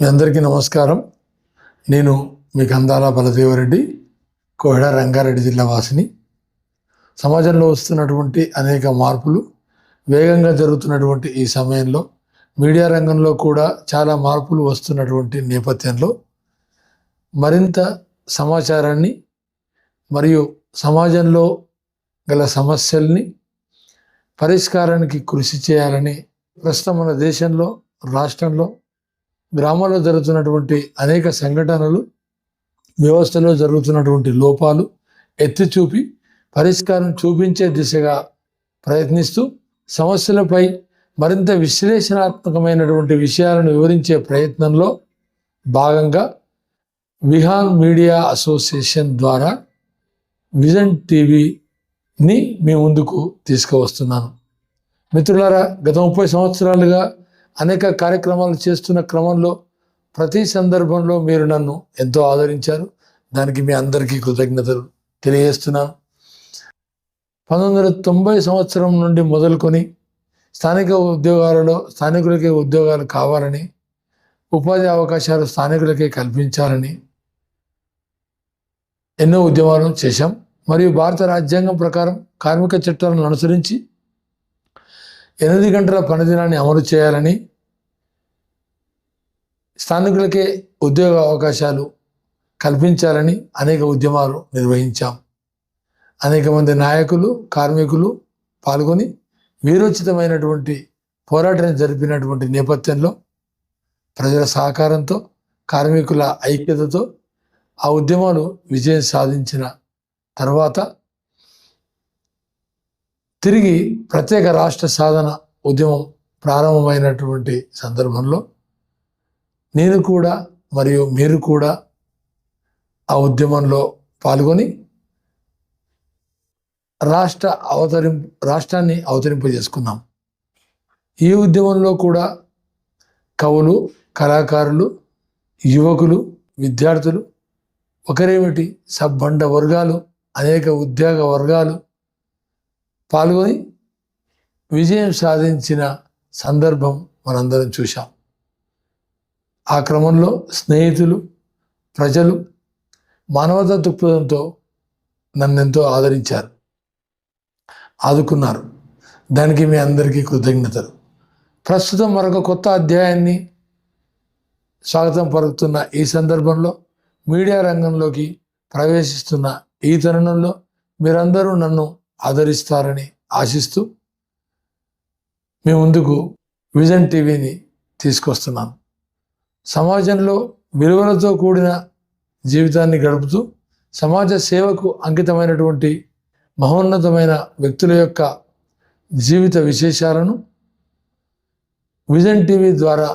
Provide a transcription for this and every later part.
మీ అందరికీ నమస్కారం. నేను మీ కందాల బలదేవరెడ్డి కోహెడ రంగారెడ్డి జిల్లా వాసిని. సమాజంలో వస్తున్నటువంటి అనేక మార్పులు వేగంగా జరుగుతున్నటువంటి ఈ సమయంలో మీడియా రంగంలో కూడా చాలా మార్పులు వస్తున్నటువంటి నేపథ్యంలో మరింత సమాచారాన్ని మరియు సమాజంలో గల సమస్యల్ని పరిష్కారానికి కృషి చేయాలని ప్రస్తుతం మన దేశంలో రాష్ట్రంలో గ్రామాల్లో జరుగుతున్నటువంటి అనేక సంఘటనలు వ్యవస్థలో జరుగుతున్నటువంటి లోపాలు ఎత్తి చూపి పరిష్కారం చూపించే దిశగా ప్రయత్నిస్తూ సమస్యలపై మరింత విశ్లేషణాత్మకమైనటువంటి విషయాలను వివరించే ప్రయత్నంలో భాగంగా విహాన్ మీడియా అసోసియేషన్ ద్వారా విజన్ టీవీని మీ ముందుకు తీసుకువస్తున్నాను. మిత్రులారా గత ముప్పై సంవత్సరాలుగా అనేక కార్యక్రమాలు చేస్తున్న క్రమంలో ప్రతి సందర్భంలో మీరు నన్ను ఎంతో ఆదరించారు. దానికి మీ అందరికీ కృతజ్ఞతలు తెలియజేస్తున్నాను పంతొమ్మిది వందల తొంభై సంవత్సరం నుండి మొదలుకొని స్థానిక ఉద్యోగాలలో స్థానికులకే ఉద్యోగాలు కావాలని ఉపాధి అవకాశాలు స్థానికులకే కల్పించాలని ఎన్నో ఉద్యమాలు చేశాం. మరియు భారత రాజ్యాంగం ప్రకారం కార్మిక చట్టాలను అనుసరించి ఎనిమిది గంటల పనిదినాన్ని అమలు చేయాలని స్థానికులకే ఉద్యోగ అవకాశాలు కల్పించాలని అనేక ఉద్యమాలు నిర్వహించాం. అనేక మంది నాయకులు కార్మికులు పాల్గొని వీరోచితమైనటువంటి పోరాటం జరిపినటువంటి నేపథ్యంలో ప్రజల సహకారంతో కార్మికుల ఐక్యతతో ఆ ఉద్యమాలు విజయం సాధించిన తర్వాత తిరిగి ప్రత్యేక రాష్ట్ర సాధన ఉద్యమం ప్రారంభమైనటువంటి సందర్భంలో నేను కూడా మరియు మీరు కూడా ఆ ఉద్యమంలో పాల్గొని రాష్ట్ర అవతరింపు రాష్ట్రాన్ని అవతరింపజేసుకున్నాం ఈ ఉద్యమంలో కూడా కవులు కళాకారులు యువకులు విద్యార్థులు ఒకరేమిటి సబ్బండ వర్గాలు అనేక ఉద్యోగ వర్గాలు పాల్గొని విజయం సాధించిన సందర్భం మనందరం చూశాం. ఆ క్రమంలో స్నేహితులు ప్రజలు మానవతా దృక్పథంతో నన్నెంతో ఆదరించారు. ఆదుకున్నారు. దానికి మీ అందరికీ కృతజ్ఞతలు. ప్రస్తుతం మరొక కొత్త అధ్యాయాన్ని స్వాగతం పలుకుతున్న ఈ సందర్భంలో మీడియా రంగంలోకి ప్రవేశిస్తున్న ఈ తరుణంలో మీరందరూ నన్ను ఆదరిస్తారని ఆశిస్తూ మీ ముందుకు విజన్ టీవీని తీసుకొస్తున్నాను. సమాజంలో విలువలతో కూడిన జీవితాన్ని గడుపుతూ సమాజ సేవకు అంకితమైనటువంటి మహోన్నతమైన వ్యక్తుల యొక్క జీవిత విశేషాలను విజన్ టీవీ ద్వారా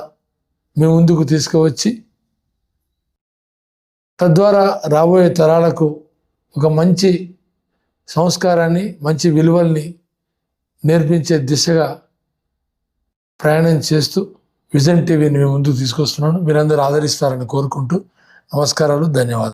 మీ ముందుకు తీసుకువచ్చి తద్వారా రాబోయే తరాలకు ఒక మంచి సంస్కారాన్ని మంచి విలువల్ని నేర్పించే దిశగా ప్రయాణం చేస్తూ విజన్ టీవీని మేము ముందుకు తీసుకొస్తున్నాను. మీరందరూ ఆదరిస్తారని కోరుకుంటూ నమస్కారాలు ధన్యవాదాలు.